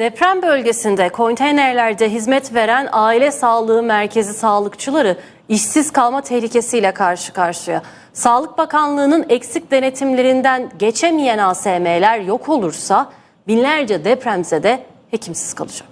Deprem bölgesinde konteynerlerde hizmet veren aile sağlığı merkezi sağlıkçıları işsiz kalma tehlikesiyle karşı karşıya. Sağlık Bakanlığı'nın eksik denetimlerinden geçemeyen ASM'ler yok olursa binlerce depremzede hekimsiz kalacak.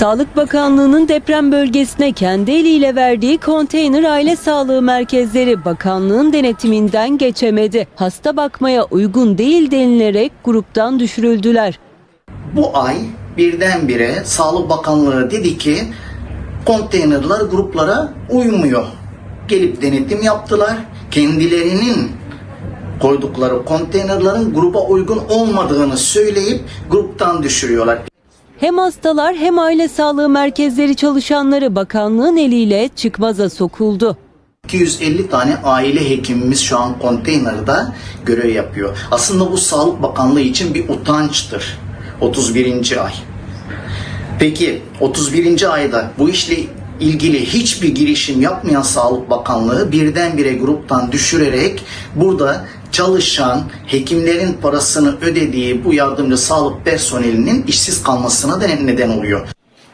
Sağlık Bakanlığı'nın deprem bölgesine kendi eliyle verdiği konteyner aile sağlığı merkezleri bakanlığın denetiminden geçemedi. Hasta bakmaya uygun değil denilerek gruptan düşürüldüler. Bu ay birdenbire Sağlık Bakanlığı dedi ki konteynerler gruplara uymuyor. Gelip denetim yaptılar. Kendilerinin koydukları konteynerlerin gruba uygun olmadığını söyleyip gruptan düşürüyorlar. Hem hastalar hem aile sağlığı merkezleri çalışanları bakanlığın eliyle çıkmaza sokuldu. 250 tane aile hekimimiz şu an konteynerde görev yapıyor. Aslında bu Sağlık Bakanlığı için bir utançtır. 31. ay. Peki 31. ayda bu işle ilgili hiçbir girişim yapmayan Sağlık Bakanlığı birdenbire gruptan düşürerek burada çalışan hekimlerin parasını ödediği bu yardımcı sağlık personelinin işsiz kalmasına da neden oluyor.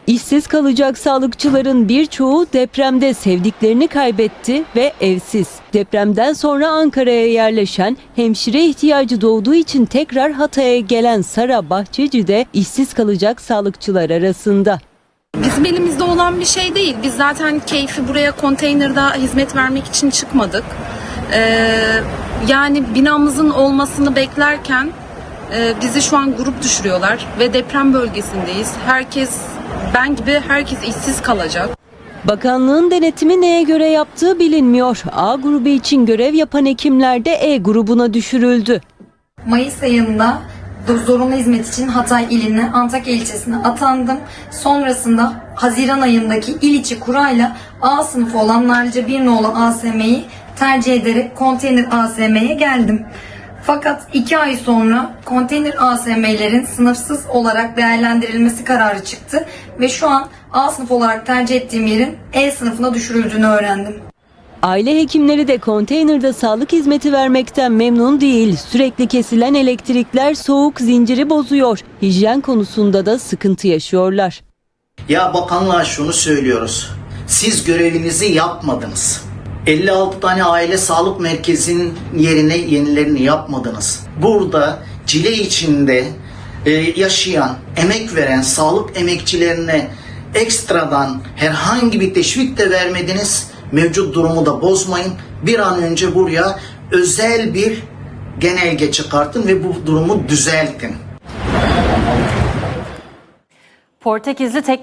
İşsiz kalacak sağlıkçıların birçoğu depremde sevdiklerini kaybetti ve evsiz. Depremden sonra Ankara'ya yerleşen, hemşire ihtiyacı doğduğu için tekrar Hatay'a gelen Sara Bahçeci de işsiz kalacak sağlıkçılar arasında. Bizim elimizde olan bir şey değil. Biz zaten keyfi buraya konteynerde hizmet vermek için çıkmadık. Ee, yani binamızın olmasını beklerken e, bizi şu an grup düşürüyorlar ve deprem bölgesindeyiz. Herkes, ben gibi herkes işsiz kalacak. Bakanlığın denetimi neye göre yaptığı bilinmiyor. A grubu için görev yapan hekimler de E grubuna düşürüldü. Mayıs ayında zorunlu hizmet için Hatay iline, Antakya ilçesine atandım. Sonrasında Haziran ayındaki il içi kurayla A sınıfı olan Narlıca bir nolu ASM'yi tercih ederek konteyner ASM'ye geldim. Fakat iki ay sonra konteyner ASM'lerin sınıfsız olarak değerlendirilmesi kararı çıktı ve şu an A sınıf olarak tercih ettiğim yerin E sınıfına düşürüldüğünü öğrendim. Aile hekimleri de konteynerde sağlık hizmeti vermekten memnun değil. Sürekli kesilen elektrikler soğuk zinciri bozuyor. Hijyen konusunda da sıkıntı yaşıyorlar. Ya bakanlığa şunu söylüyoruz. Siz görevinizi yapmadınız. 56 tane aile sağlık merkezinin yerine yenilerini yapmadınız. Burada cile içinde e, yaşayan, emek veren sağlık emekçilerine ekstradan herhangi bir teşvik de vermediniz. Mevcut durumu da bozmayın. Bir an önce buraya özel bir genelge çıkartın ve bu durumu düzeltin. Portekizli tek